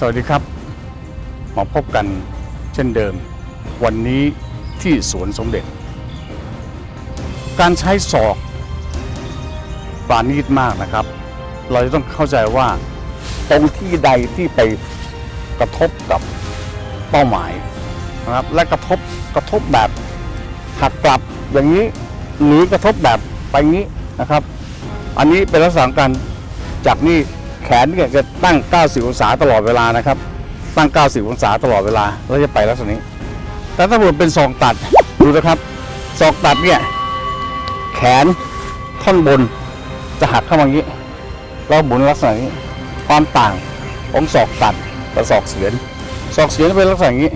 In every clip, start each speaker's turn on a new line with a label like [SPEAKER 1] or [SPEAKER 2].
[SPEAKER 1] สวัสดีครับ มาพบกันเช่นเดิม วันนี้ที่สวนสมเด็จ การใช้ศอกปราณีตมากนะครับ เราจะต้องเข้าใจว่าตรงที่ใดที่ไปกระทบกับเป้าหมายนะครับและกระทบกระทบแบบหักกลับอย่างนี้หรือกระทบแบบไปงี้นะครับ อันนี้เป็นลักษณะการจากนี่ แขนเนี่ยจะตั้ง 90 องศาตลอดเวลานะครับ ตั้ง 90 องศาตลอดเวลา แล้วจะไปลักษณะนี้ แต่ถ้าผมเป็นศอกตัด ดูนะครับศอกตัดเนี่ย แขนท่อนบนจะหักเข้ามาอย่างนี้เราหมุนลักษณะนี้ ความต่างของศอกตัดกับศอกเสียนศอกเสียนเป็นลักษณะนี้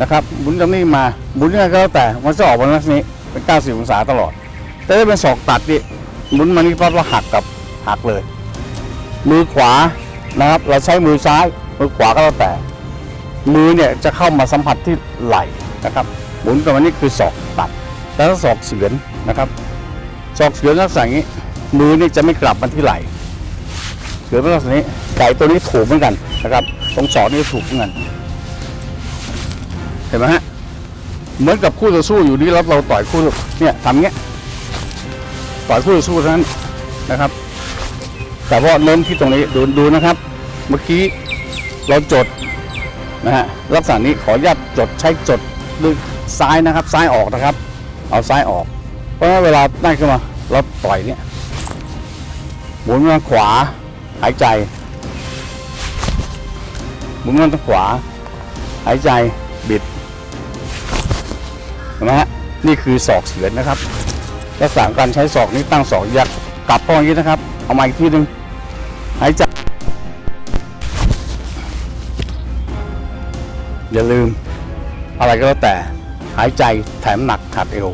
[SPEAKER 1] นะครับหมุนจากนี้มาหมุนยังไงก็แล้วแต่มันจะออกมาลักษณะนี้เป็น 90 องศาตลอด แต่ถ้าเป็นศอกตัดนี่หมุนมานี่ปั๊บเราหักกับหักเลย มือขวานะครับ เราใช้มือซ้ายมือขวาก็แล้วแต่ มือเนี่ยจะเข้ามาสัมผัสที่ไหล่นะครับ หมุนกับมันนี่คือศอกตัดแต่ถ้าศอกเฉือนนะครับศอกเฉือนลักษณะนี้มือนี่จะไม่กลับมาที่ไหล่เฉือนลักษณะนี้ไก่ตัวนี้ถูกเหมือนกันนะครับตรงศอกนี่ถูกเหมือนกันเห็นไหมฮะเหมือนกับคู่ต่อสู้อยู่นี่แล้วเราต่อยคู่เนี่ยทำเงี้ยต่อยคู่ต่อสู้ท่านั้นนะครับ แต่ว่าเน้นที่ตรงนี้ดูดูนะครับ เมื่อกี้เราจดนะฮะลักษณะนี้ขออนุญาตจดใช้จดด้วยซ้ายนะครับ ซ้ายออกนะครับ เอาซ้ายออก เพราะว่าเวลาได้ขึ้นมาเราปล่อยเนี่ยหมุนมาขวาหายใจหมุนมาทางขวา หายใจบิดเห็นไหมฮะนี่คือศอกเฉือนนะครับลักษณะการใช้ศอกนี้ตั้งศอกยักกลับเข้องนี้นะครับ เอามาอีกทีหนึ่ง หายใจ อย่าลืม อะไรก็แล้วแต่หายใจแถมหนักขัดเอว